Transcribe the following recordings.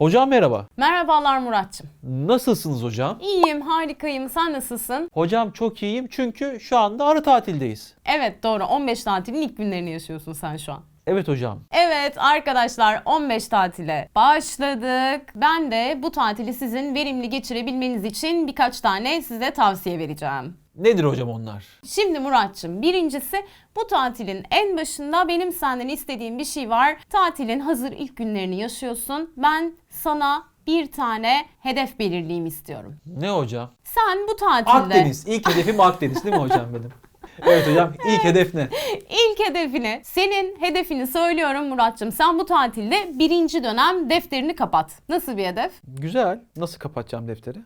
Hocam merhaba. Merhabalar Muratçım. Nasılsınız hocam? İyiyim, harikayım. Sen nasılsın? Hocam çok iyiyim çünkü şu anda arı tatildeyiz. Evet doğru 15 tatilin ilk günlerini yaşıyorsun sen şu an. Evet hocam. Evet arkadaşlar 15 tatile başladık. Ben de bu tatili sizin verimli geçirebilmeniz için birkaç tane size tavsiye vereceğim. Nedir hocam onlar? Şimdi Muratçım birincisi bu tatilin en başında benim senden istediğim bir şey var. Tatilin hazır ilk günlerini yaşıyorsun. Ben sana bir tane hedef belirleyeyim istiyorum. Ne hocam? Sen bu tatilde... Akdeniz. İlk hedefim Akdeniz değil mi hocam benim? Evet hocam ilk hedef ne? İlk hedefini, senin hedefini söylüyorum Muratçım. Sen bu tatilde birinci dönem defterini kapat. Nasıl bir hedef? Güzel. Nasıl kapatacağım defteri?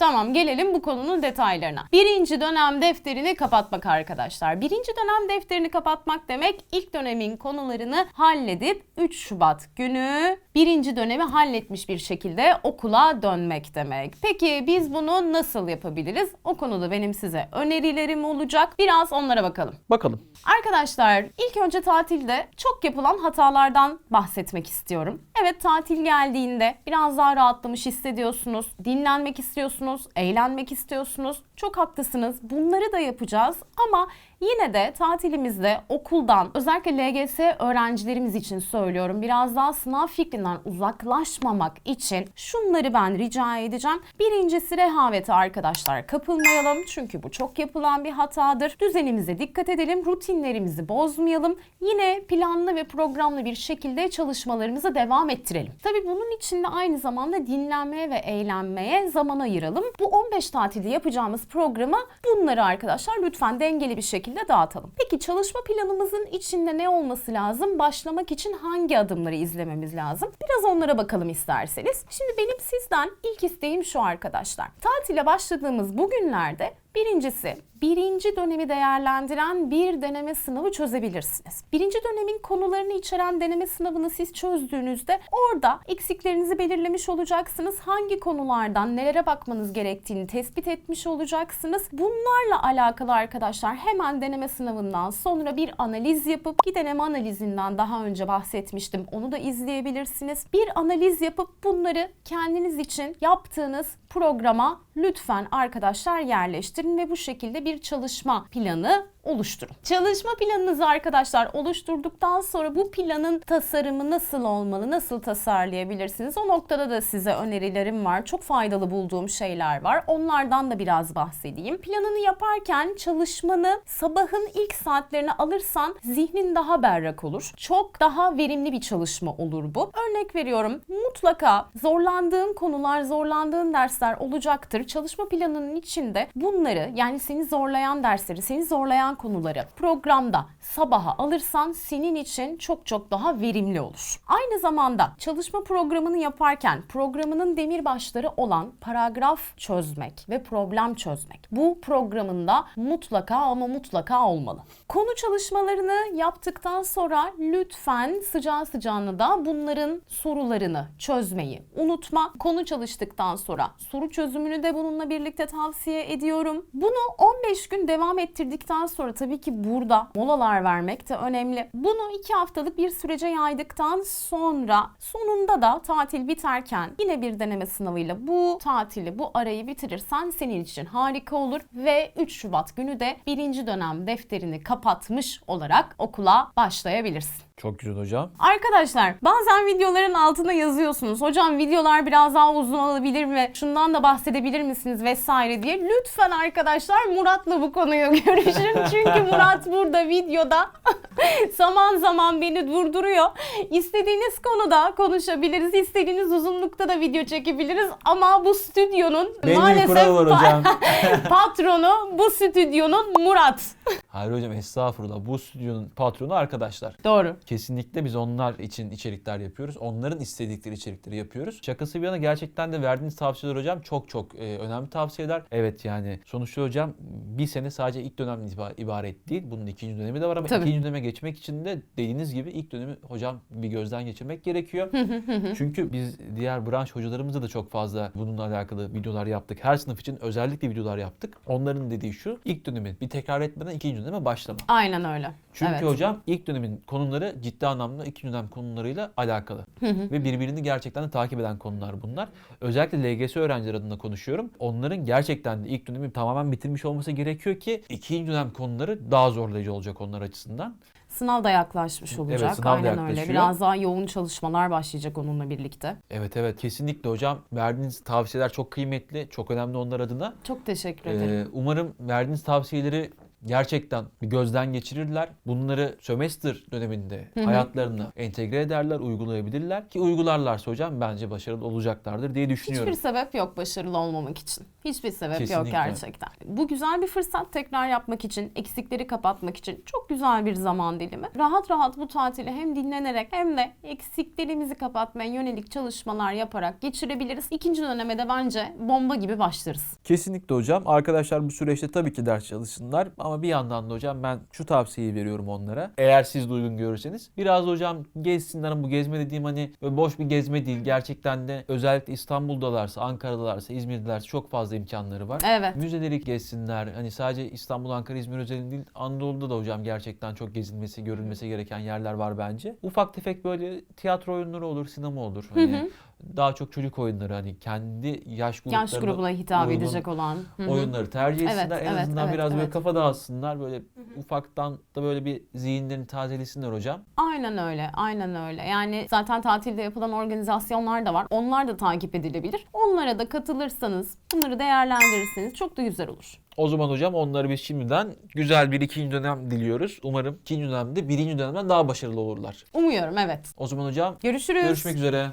Tamam gelelim bu konunun detaylarına. Birinci dönem defterini kapatmak arkadaşlar. Birinci dönem defterini kapatmak demek ilk dönemin konularını halledip 3 Şubat günü birinci dönemi halletmiş bir şekilde okula dönmek demek. Peki biz bunu nasıl yapabiliriz? O konuda benim size önerilerim olacak. Biraz onlara bakalım. Bakalım. Arkadaşlar ilk önce tatilde çok yapılan hatalardan bahsetmek istiyorum. Evet tatil geldiğinde biraz daha rahatlamış hissediyorsunuz, dinlenmek istiyorsunuz, eğlenmek istiyorsunuz. Çok haklısınız. Bunları da yapacağız ama yine de tatilimizde okuldan özellikle LGS öğrencilerimiz için söylüyorum. Biraz daha sınav fikrinden uzaklaşmamak için şunları ben rica edeceğim. Birincisi rehavete arkadaşlar kapılmayalım. Çünkü bu çok yapılan bir hatadır. Düzenimize dikkat edelim. Rutinlerimizi bozmayalım. Yine planlı ve programlı bir şekilde çalışmalarımızı devam ettirelim. Tabii bunun için de aynı zamanda dinlenmeye ve eğlenmeye zaman ayıralım. Bu 15 tatilde yapacağımız programa bunları arkadaşlar lütfen dengeli bir şekilde dağıtalım. Peki çalışma planımızın içinde ne olması lazım? Başlamak için hangi adımları izlememiz lazım? Biraz onlara bakalım isterseniz. Şimdi benim sizden ilk isteğim şu arkadaşlar. Tatile başladığımız bu günlerde Birincisi, birinci dönemi değerlendiren bir deneme sınavı çözebilirsiniz. Birinci dönemin konularını içeren deneme sınavını siz çözdüğünüzde orada eksiklerinizi belirlemiş olacaksınız. Hangi konulardan nelere bakmanız gerektiğini tespit etmiş olacaksınız. Bunlarla alakalı arkadaşlar hemen deneme sınavından sonra bir analiz yapıp ki deneme analizinden daha önce bahsetmiştim. Onu da izleyebilirsiniz. Bir analiz yapıp bunları kendiniz için yaptığınız programa lütfen arkadaşlar yerleştirin ve bu şekilde bir çalışma planı oluşturun. Çalışma planınızı arkadaşlar oluşturduktan sonra bu planın tasarımı nasıl olmalı, nasıl tasarlayabilirsiniz? O noktada da size önerilerim var. Çok faydalı bulduğum şeyler var. Onlardan da biraz bahsedeyim. Planını yaparken çalışmanı sabahın ilk saatlerine alırsan zihnin daha berrak olur. Çok daha verimli bir çalışma olur bu. Örnek veriyorum. Mutlaka zorlandığın konular, zorlandığın dersler olacaktır. Çalışma planının içinde bunları yani seni zorlayan dersleri, seni zorlayan konuları programda sabaha alırsan senin için çok çok daha verimli olur. Aynı zamanda çalışma programını yaparken programının demirbaşları olan paragraf çözmek ve problem çözmek. Bu programında mutlaka ama mutlaka olmalı. Konu çalışmalarını yaptıktan sonra lütfen sıcağı sıcağına da bunların sorularını çözmeyi unutma. Konu çalıştıktan sonra soru çözümünü de bununla birlikte tavsiye ediyorum. Bunu 15 gün devam ettirdikten sonra tabii ki burada molalar vermek de önemli. Bunu 2 haftalık bir sürece yaydıktan sonra sonunda da tatil biterken yine bir deneme sınavıyla bu tatili, bu arayı bitirirsen senin için harika olur ve 3 Şubat günü de birinci dönem defterini kapatmış olarak okula başlayabilirsin. Çok güzel hocam. Arkadaşlar bazen videoların altına yazıyorsunuz. Hocam videolar biraz daha uzun olabilir mi? Şundan da bahsedebilir misiniz vesaire diye. Lütfen arkadaşlar Murat'la bu konuyu görüşün. Çünkü Murat burada videoda zaman zaman beni durduruyor. İstediğiniz konuda konuşabiliriz. İstediğiniz uzunlukta da video çekebiliriz. Ama bu stüdyonun Belli maalesef hocam. patronu bu stüdyonun Murat. Hayır hocam estağfurullah. Bu stüdyonun patronu arkadaşlar. Doğru. Kesinlikle biz onlar için içerikler yapıyoruz. Onların istedikleri içerikleri yapıyoruz. Şakası bir yana gerçekten de verdiğiniz tavsiyeler hocam çok çok e, önemli tavsiyeler. Evet yani sonuçta hocam bir sene sadece ilk dönem iba- ibaret değil. Bunun ikinci dönemi de var ama Tabii. ikinci döneme geçmek için de dediğiniz gibi ilk dönemi hocam bir gözden geçirmek gerekiyor. Çünkü biz diğer branş hocalarımızla da çok fazla bununla alakalı videolar yaptık. Her sınıf için özellikle videolar yaptık. Onların dediği şu ilk dönemi bir tekrar etmeden ikinci döneme başlama. Aynen öyle. Çünkü Evet. hocam ilk dönemin konuları ciddi anlamda ikinci dönem konularıyla alakalı. Ve birbirini gerçekten de takip eden konular bunlar. Özellikle LGS öğrencileri adına konuşuyorum. Onların gerçekten de ilk dönemi tamamen bitirmiş olması gerekiyor ki ikinci dönem konuları daha zorlayıcı olacak onlar açısından. Sınav da yaklaşmış olacak. sınav da Aynen öyle. yaklaşıyor. Biraz daha yoğun çalışmalar başlayacak onunla birlikte. Evet evet kesinlikle hocam. Verdiğiniz tavsiyeler çok kıymetli, çok önemli onlar adına. Çok teşekkür ederim. Ee, umarım verdiğiniz tavsiyeleri gerçekten bir gözden geçirirler. Bunları sömestr döneminde hayatlarına entegre ederler, uygulayabilirler. Ki uygularlarsa hocam bence başarılı olacaklardır diye düşünüyorum. Hiçbir sebep yok başarılı olmamak için. Hiçbir sebep yok Kesinlikle. gerçekten. Bu güzel bir fırsat tekrar yapmak için, eksikleri kapatmak için çok güzel bir zaman dilimi. Rahat rahat bu tatili hem dinlenerek hem de eksiklerimizi kapatmaya yönelik çalışmalar yaparak geçirebiliriz. İkinci döneme de bence bomba gibi başlarız. Kesinlikle hocam. Arkadaşlar bu süreçte tabii ki ders çalışsınlar. Ama bir yandan da hocam ben şu tavsiyeyi veriyorum onlara. Eğer siz de uygun görürseniz. Biraz hocam gezsinler ama bu gezme dediğim hani boş bir gezme değil. Gerçekten de özellikle İstanbul'dalarsa, Ankara'dalarsa, İzmir'delerse çok fazla imkanları var. Evet. Müzeleri gezsinler. Hani sadece İstanbul, Ankara, İzmir özelinde değil. Anadolu'da da hocam gerçekten çok gezilmesi, görülmesi gereken yerler var bence. Ufak tefek böyle tiyatro oyunları olur, sinema olur. Hani daha çok çocuk oyunları hani kendi yaş Yaş grubuna hitap edecek olan. Hı hı. oyunları tercih Evet, etsinler. en evet, azından evet, biraz böyle evet. kafa dağıtsınlar. Böyle ufaktan da böyle bir zihinlerini tazelesinler hocam. Aynen öyle, aynen öyle. Yani zaten tatilde yapılan organizasyonlar da var. Onlar da takip edilebilir. Onlara da katılırsanız, bunları değerlendirirseniz çok da güzel olur. O zaman hocam onları biz şimdiden güzel bir ikinci dönem diliyoruz. Umarım ikinci dönemde birinci dönemden daha başarılı olurlar. Umuyorum evet. O zaman hocam Görüşürüz. görüşmek üzere.